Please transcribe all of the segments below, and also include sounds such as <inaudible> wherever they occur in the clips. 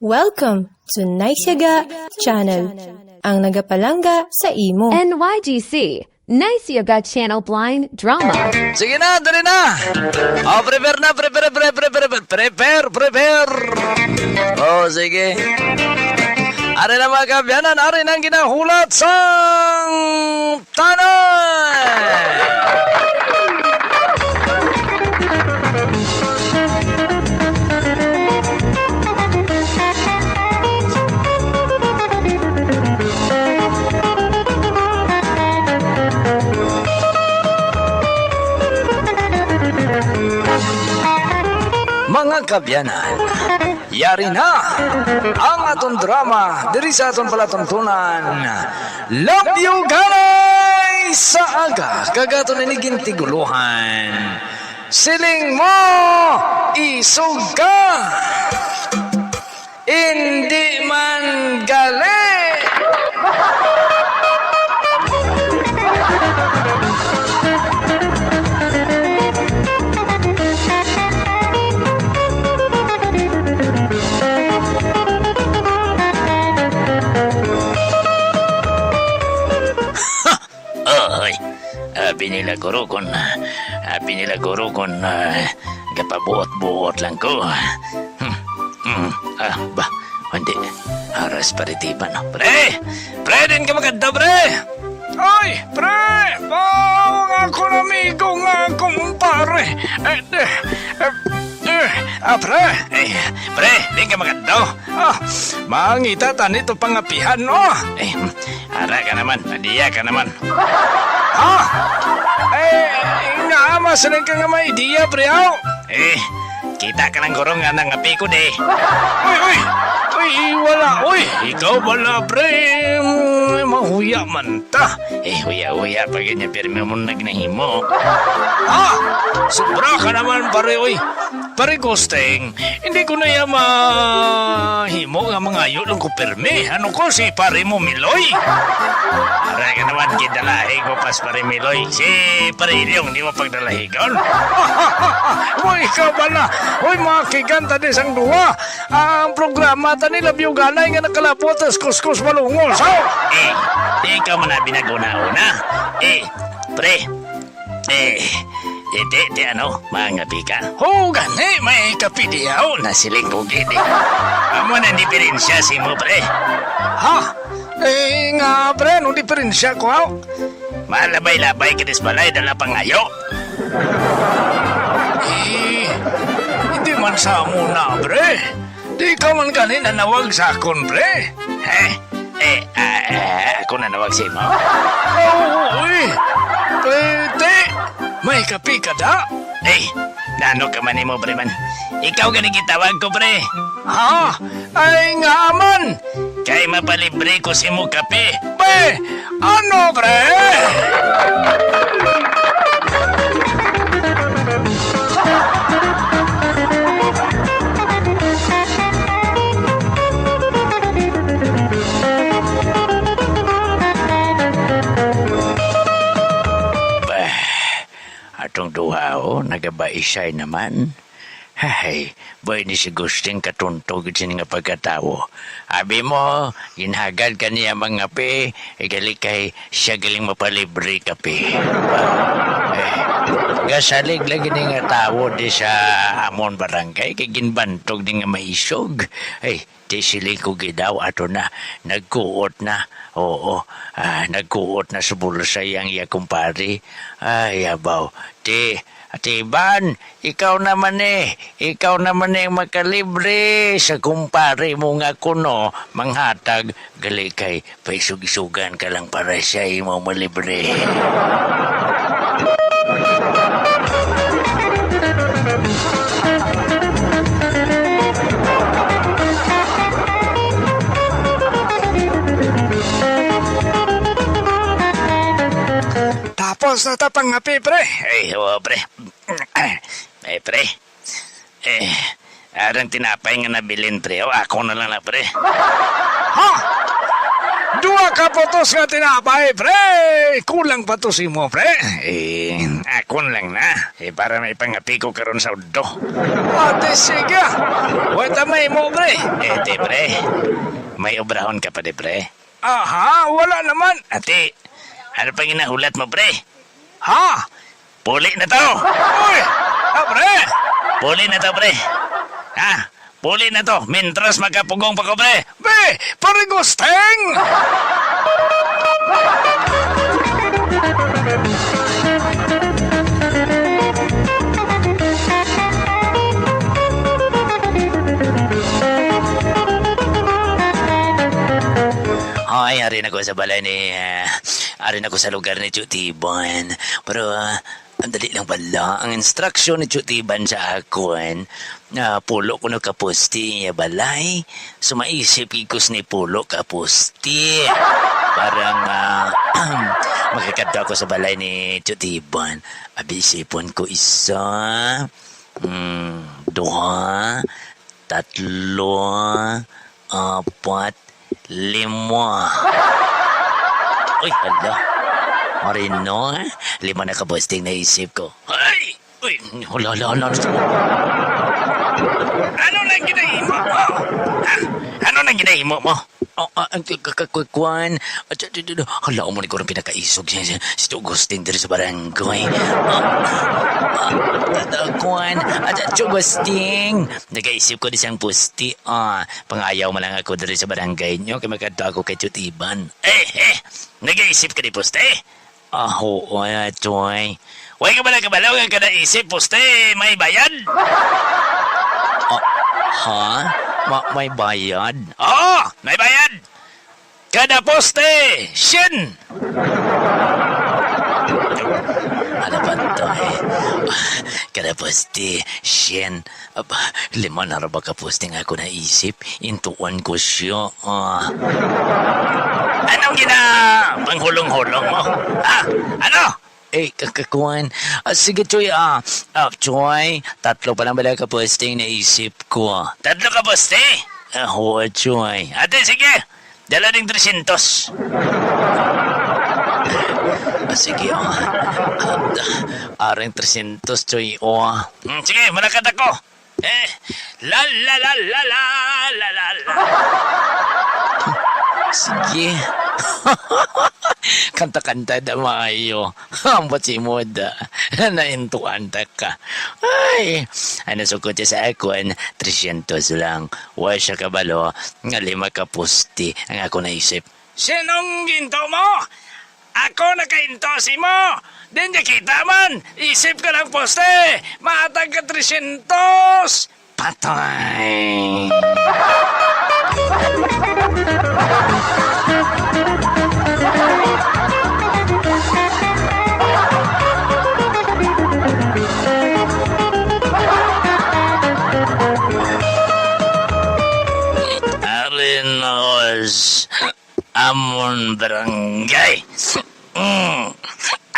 Welcome to Naisyaga Channel, ang nagapalangga sa imo. NYGC, Nice Yoga Channel Blind Drama. Sige na, dali na. Oh, prepare na, prepare, prepare, prepare, prepare, prepare. Oh, sige. Ari na mga kabyanan, ari nang ginahulat sa tanay. Mga kabyanan, yari na ang atong drama diri sa atong palatuntunan. Love you guys sa aga kagato na tiguluhan. Siling mo isuga hindi man galing. Abi nila guro kon, abi nila guro kon, uh, kapabuot-buot lang ko. Hmm, hmm, ah, ba, hindi, aras paritiban. Pre, pre din ka maganda, pre. Oy, pre, bawang ako na amigo nga kumpare. Eh, eh, eh, eh, ah, pre, eh, pre, di ka maganda. Ah, mangita tanito pangapihan, oh. Eh, ara ka naman, adiya ka naman. <laughs> Ha? Eh, nga, masaling ka nga may idea, preaw. Eh, kita ka ng nga ng api ko, de. Uy, uy! Uy, wala, uy! Ikaw bala, pre. Mahuya man ta. Eh, huya-huya pa ganyan, pirmi mo nagnahimo. Ha? Sobra ka naman, pare, uy. Pare, Gusteng, hindi ko na yan mahimo nga mga ayo ko pirmi. Ano ko, si pare mo, Miloy? Aray ka naman, kidalahi ko pas pare Miloy. Si pare Ilyong, di mo pagdalahigon. <laughs> Uy, ikaw bala. Uy, makikanta din sang duwa. Ang programa ta nila biyuganay nga nakalapot as kuskus malungos. Oh. Eh, di ka man na binaguna-una. Eh, pre. Eh, eh, di, di ano, mga pika. Oh, gani, may kapidiyaw na siling ko gini. Amo na diferensya si mo, pre. Ha? Eh, nga, pre, no diferensya ko, ha? Malabay-labay kitis balay dala pangayo. Eh, hindi man sa muna, pre. Di ka man kanina nawag sa akon, pre. Eh, eh, ah, ah, ako na nawag sa imo. Oh, uy, pwede. May kapi ka da? Eh, nano ka man imo, pre man. Ikaw gani gitawag ko, pre. Ha? Ay nga man. Kay mapalibre ko si mo kape. Pre, ano, pre? Nagabaisay naman. Hay, boy ni si Gusting katuntog sin nga pagkatawo. Abi mo, ginhagad ka niya mga pe, igali kay siya galing mapalibre kape. Eh, gasalig lagi ni nga tawo di sa amon barangay, kay ginbantog di nga maisog. Ay, di sili ko gidaw ato na, nagkuot na. Oo, ah, nagkuot na sa bulsay ang iya kumpari. Ay, abaw, di, Ate Iban, ikaw naman eh. Ikaw naman eh makalibre sa kumpare mo nga kuno. Manghatag, gali kay paisug-isugan ka lang para siya mo malibre. <laughs> Tapos na tapang nga pre. Ay, oo, pre. Eh, pre. Eh, arang tinapay nga nabilin, pre. O, ako na lang na, pre. Ha? Dua ka putos nga tinapay, pre! Kulang pa to si mo, pre. Eh, akon lang na. Eh, para may pangapi ko karon sa udo. Ate, sige. Wait may mo, pre. Eh, di, pre. May obrahon ka pa, di, pre. Aha, wala naman. Ate, ano pa ginahulat mo, pre? Ha? Puli na to! Uy! Ah, pre! Puli na to, pre. Ha? Puli na to. Mintras magkapugong pa ko, pre. Be, pare gusteng! Ay, arin ako sa balay ni... Uh, arin ako sa lugar ni Chutiban. Pero, ah, ang dali lang pala. Ang instruction ni Chutiban sa akon, na pulo ko no kapusti niya balay. Sumaisip ikos ni pulo kapusti. Parang, ah, <clears throat> makikadto ako sa balay ni Chutiban. Abisipon ko isa, mm, duha, tatlo, apat, lima. Uy, hala. Marino, eh? lima na kabosting na isip ko. Ay! Uy, hala, hala, hala. Ano nang ginahimo mo? Ano nang ginahimo mo? Oh, ah, ang kakakwan. Hala, mo ni ko rin pinakaisog si Augustin diri sa barangay. Kwan, at Augustin. Nagaisip ko di siyang pusti. Ah, pangayaw mo lang ako diri sa barangay nyo kay magkadto ako kay Chutiban. Eh, eh, nagaisip ka di pusti? Ah, oo, ay, Choy. Huwag ka ba na kabalaw ka naisip, pusti, may bayad? <laughs> Ha? Ma may bayad? Oo, may bayad. Kada poste, shin. Ano ba ito eh? Kada poste, shin. Aba, lima na ba ka poste nga ako naisip? Intuan ko siya. Ah. Anong gina panghulong-hulong mo? Ha? Ano? Eh, kakakuan. Ah, sige, Choy. Ah, ah, Choy, tatlo pa lang ba ka posting na isip ko? Tatlo ka poste? Ah, oo, Choy. Ate, sige. Dala ng 300. Ah, sige, oh. Ah, aring 300, Choy, oh. Hmm, sige, malakad ako. Eh, la la la la la la la la. Sige. <laughs> Kanta-kanta da maayo. <laughs> Moda. <laughs> Naintuan ta ka. Ay, ano sukot sa akon, 300 lang. Wa siya kabalo, nga lima ka pusti ang ako naisip. Sinong ginto mo? Ako nakainto si mo! Din niya kita man! Isip ka ng poste! Matag ka 300! Patay!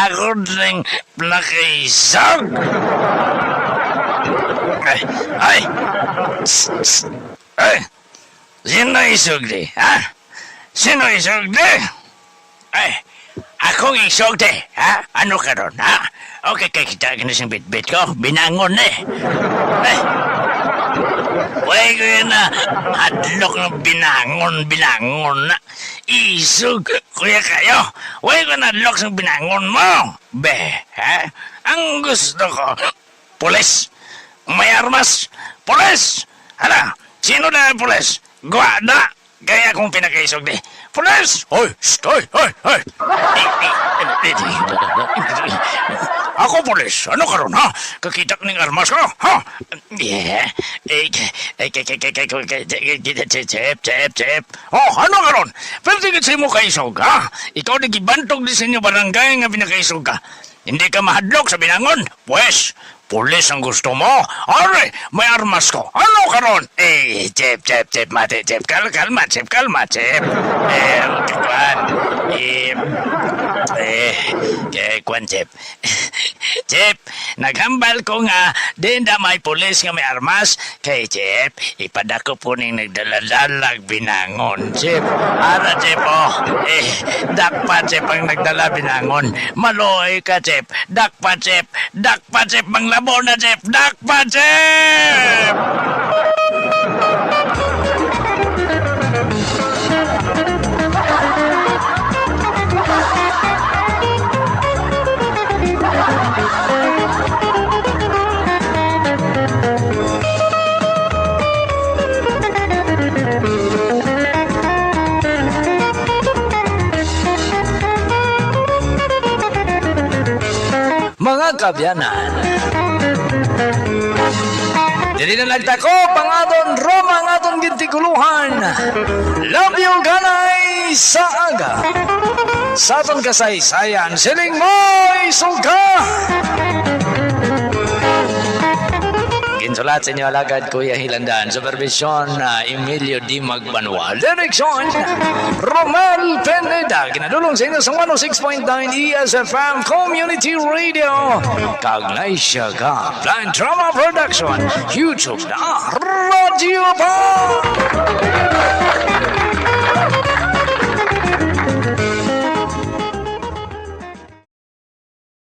Ako rin nakaisog. Ay, ay! Tss, tss. Ay! Sino isugdi, ha? Sino isugdi? Ay, akong isugdi, ha? Ano ka ron, ha? Okay, kaya kita ka na siyang bit-bit ko. Binangon eh. Ay! Way ko yun na hadlok ng binangon, binangon na. Isog, kuya kayo. Way ko na hadlok ng binangon mo. Be, ha? Ang gusto ko, pulis. May armas. Pulis! Hala, sino na pulis? Guada! Kaya kung pinakaisog di. Pulis! Hoy! Shh! Hoy! Hoy! Hoy! Ako pulis. Ano ka ron, ha? Kakita ka ng armas ko, ha? Yeah. Eh, eh, eh, Chep, chep, chep. Oh, ano ka ron? Pero tingin sa mo kaisog, ha? Ikaw nagibantog di sa inyo barangay nga pinakaisog ka. Hindi ka mahadlok sa binangon. Pwes, Pulis ang gusto mo? Are, may armas ko. Ano karon? Eh, Chep, Chep, Chep, mate, Chep, kal kalma, Chep, kalma, Chep. Eh, kwan, eh, eh, eh, kwan, Chep. <laughs> Chep, naghambal ko nga, din na may pulis nga may armas, kay Chep, ipadako po ning nagdaladalag binangon, Chep. Ara, Chep, oh, eh, dakpa, Chep, ang nagdala binangon. Maloy ka, Chep, dakpa, Chep, dakpa, Chep, manglabo na, Chep, dakpa, Chep! Kabyanan. Dili na nagtako, pangaton Roma ang aton gintiguluhan. Love you, ganay, sa aga. Sa aton kasaysayan, siling mo'y suga. Ginsulat sa inyo alagad Kuya Hilandan. Supervision na Emilio D. Magbanwa. Direksyon, Romel Pineda. Ginadulong sa inyo sa 106.9 ESFM Community Radio. Kagnay siya ka. Blind Drama Production. YouTube na Radio pa.